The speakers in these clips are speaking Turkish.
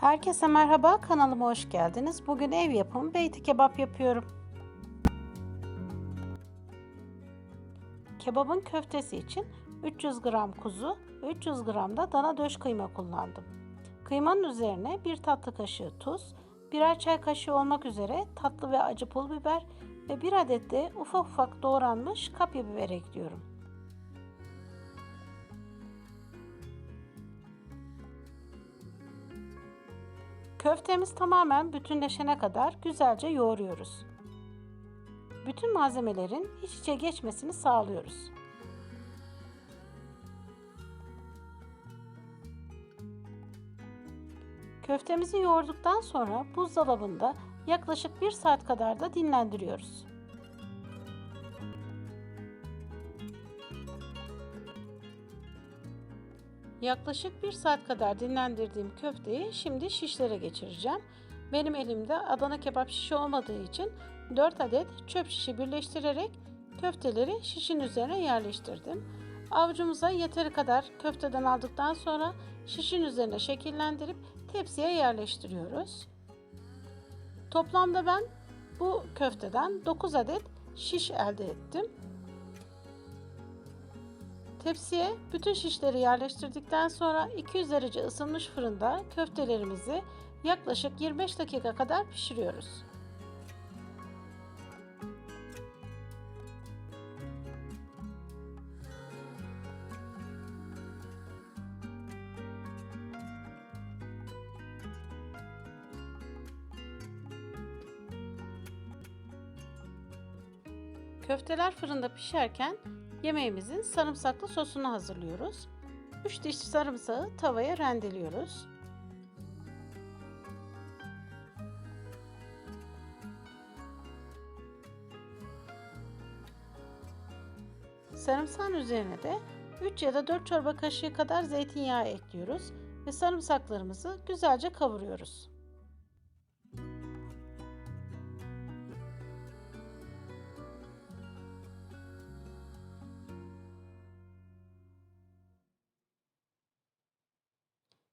Herkese merhaba, kanalıma hoş geldiniz. Bugün ev yapımı beyti kebap yapıyorum. Kebabın köftesi için 300 gram kuzu ve 300 gram da dana döş kıyma kullandım. Kıymanın üzerine bir tatlı kaşığı tuz, birer çay kaşığı olmak üzere tatlı ve acı pul biber ve bir adet de ufak ufak doğranmış kapya biber ekliyorum. Köftemiz tamamen bütünleşene kadar güzelce yoğuruyoruz. Bütün malzemelerin iç içe geçmesini sağlıyoruz. Köftemizi yoğurduktan sonra buzdolabında yaklaşık 1 saat kadar da dinlendiriyoruz. Yaklaşık 1 saat kadar dinlendirdiğim köfteyi şimdi şişlere geçireceğim. Benim elimde Adana kebap şişi olmadığı için 4 adet çöp şişi birleştirerek köfteleri şişin üzerine yerleştirdim. Avucumuza yeteri kadar köfteden aldıktan sonra şişin üzerine şekillendirip tepsiye yerleştiriyoruz. Toplamda ben bu köfteden 9 adet şiş elde ettim. Tepsiye bütün şişleri yerleştirdikten sonra 200 derece ısınmış fırında köftelerimizi yaklaşık 25 dakika kadar pişiriyoruz. Köfteler fırında pişerken yemeğimizin sarımsaklı sosunu hazırlıyoruz. 3 diş sarımsağı tavaya rendeliyoruz. Sarımsağın üzerine de 3 ya da 4 çorba kaşığı kadar zeytinyağı ekliyoruz ve sarımsaklarımızı güzelce kavuruyoruz.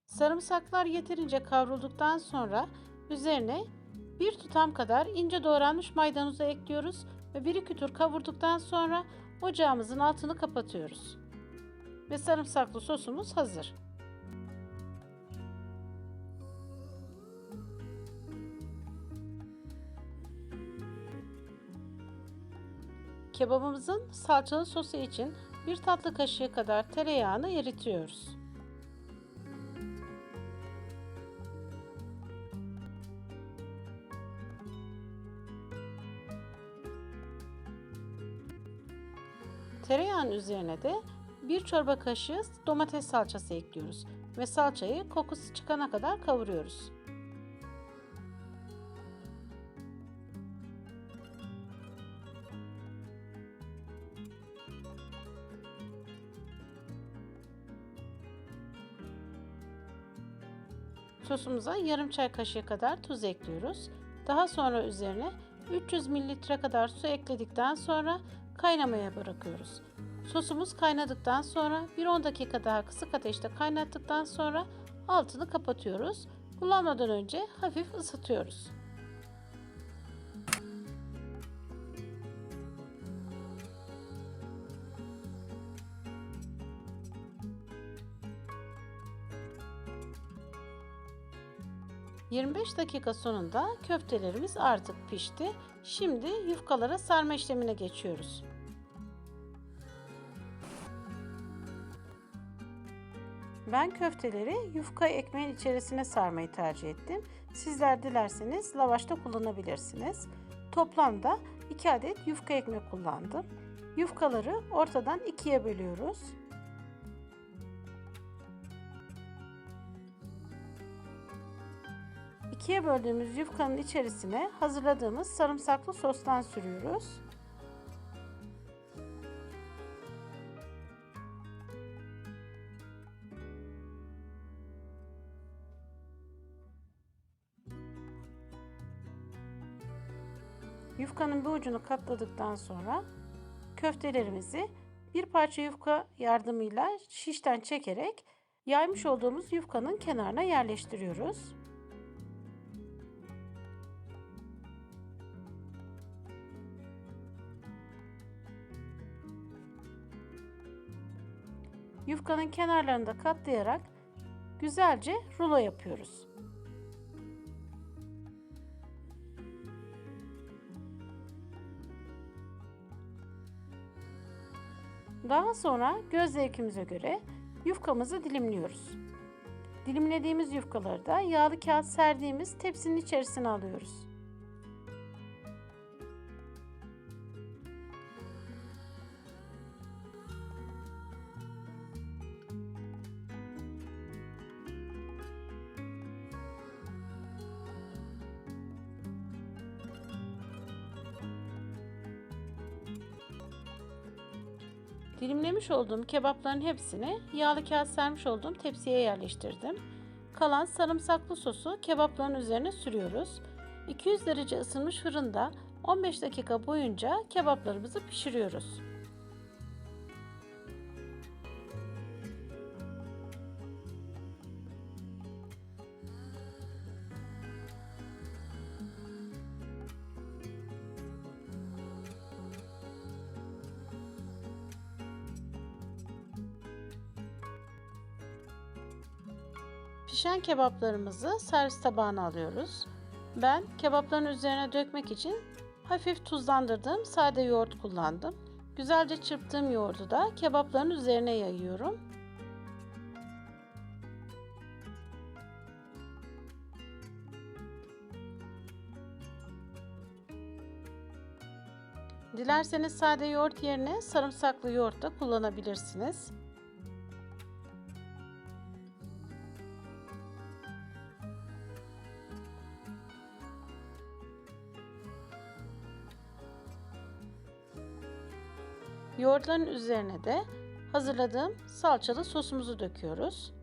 Sarımsaklar yeterince kavrulduktan sonra üzerine bir tutam kadar ince doğranmış maydanozu ekliyoruz ve bir iki tur kavurduktan sonra ocağımızın altını kapatıyoruz. Ve sarımsaklı sosumuz hazır. Kebabımızın salçalı sosu için bir tatlı kaşığı kadar tereyağını eritiyoruz. Tereyağının üzerine de bir çorba kaşığı domates salçası ekliyoruz ve salçayı kokusu çıkana kadar kavuruyoruz. Sosumuza yarım çay kaşığı kadar tuz ekliyoruz. Daha sonra üzerine 300 mililitre kadar su ekledikten sonra kaynamaya bırakıyoruz. Sosumuz kaynadıktan sonra bir 10 dakika daha kısık ateşte kaynattıktan sonra altını kapatıyoruz. Kullanmadan önce hafif ısıtıyoruz. ...25 dakika sonunda köftelerimiz artık pişti. Şimdi yufkalara sarma işlemine geçiyoruz. Ben köfteleri yufka ekmeğin içerisine sarmayı tercih ettim. Sizler dilerseniz lavaşta kullanabilirsiniz. Toplamda 2 adet yufka ekmek kullandım. Yufkaları ortadan ikiye bölüyoruz. İkiye böldüğümüz yufkanın içerisine hazırladığımız sarımsaklı sostan sürüyoruz. Yufkanın bir ucunu katladıktan sonra köftelerimizi bir parça yufka yardımıyla şişten çekerek yaymış olduğumuz yufkanın kenarına yerleştiriyoruz. Yufkanın kenarlarını da katlayarak güzelce rulo yapıyoruz. Daha sonra göz zevkimize göre yufkamızı dilimliyoruz. Dilimlediğimiz yufkaları da yağlı kağıt serdiğimiz tepsinin içerisine alıyoruz. Dilimlemiş olduğum kebapların hepsini yağlı kağıt sermiş olduğum tepsiye yerleştirdim. Kalan sarımsaklı sosu kebapların üzerine sürüyoruz. 200 derece ısınmış fırında 15 dakika boyunca kebaplarımızı pişiriyoruz. Pişen kebaplarımızı servis tabağına alıyoruz. Ben kebapların üzerine dökmek için hafif tuzlandırdığım sade yoğurt kullandım. Güzelce çırptığım yoğurdu da kebapların üzerine yayıyorum. Dilerseniz sade yoğurt yerine sarımsaklı yoğurt da kullanabilirsiniz. Yoğurtların üzerine de hazırladığım salçalı sosumuzu döküyoruz.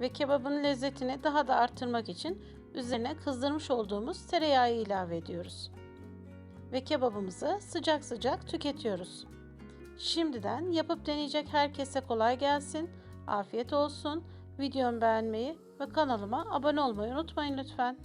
Ve kebabın lezzetini daha da artırmak için üzerine kızdırmış olduğumuz tereyağı ilave ediyoruz. Ve kebabımızı sıcak sıcak tüketiyoruz. Şimdiden yapıp deneyecek herkese kolay gelsin. Afiyet olsun. Videomu beğenmeyi ve kanalıma abone olmayı unutmayın lütfen.